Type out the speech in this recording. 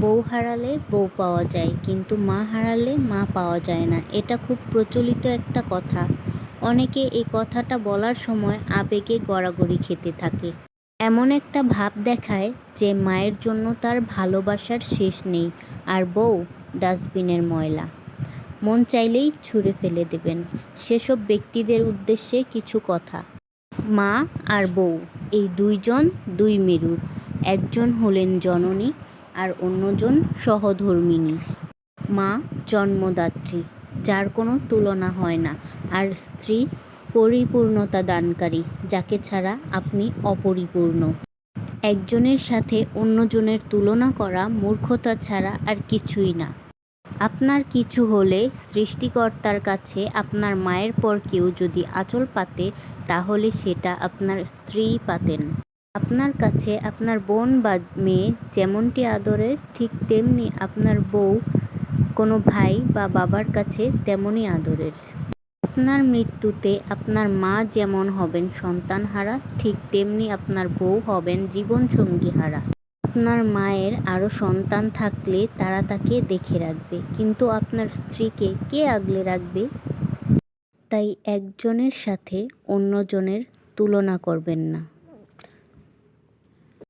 বউ হারালে বউ পাওয়া যায়, কিন্তু মা হারালে মা পাওয়া যায় না। এটা খুব প্রচলিত একটা কথা। অনেকে এই কথাটা বলার সময় আবেগে গড়াগড়ি খেতে থাকে। এমন একটা ভাব দেখায় যে মায়ের জন্য তার ভালোবাসার শেষ নেই, আর বউ ডাস্টবিনের ময়লা। মন চাইলেই ছুঁড়ে ফেলে দেবেন। সেসব ব্যক্তিদের উদ্দেশ্যে কিছু কথা। মা আর বউ, এই দুইজন দুই মেরুর। একজন হলেন জননী আর অন্যজন সহধর্মিণী। মা জন্মদাত্রী, যার কোনো তুলনা হয় না। আর স্ত্রী পরিপূর্ণতা দানকারী, যাকে ছাড়া আপনি অপরিপূর্ণ। একজনের সাথে অন্যজনের তুলনা করা মূর্খতা ছাড়া আর কিছুই না। আপনার কিছু হলে সৃষ্টিকর্তার কাছে আপনার মায়ের পর কেউ যদি আঁচল পাতে, তাহলে সেটা আপনার স্ত্রীই পাতেন। আপনার কাছে আপনার বোন বা মেয়ে যেমনটি আদরের, ঠিক তেমনি আপনার বউ, কোনো ভাই বা বাবার কাছে তেমনই আদরের। আপনার মৃত্যুতে আপনার মা যেমন হবেন সন্তান হারা ঠিক তেমনি আপনার বউ হবেন জীবনসঙ্গী হারা আপনার মায়ের আরও সন্তান থাকলে তারা তাকে দেখে রাখবে, কিন্তু আপনার স্ত্রীকে কে আগলে রাখবে? তাই একজনের সাথে অন্যজনের তুলনা করবেন না।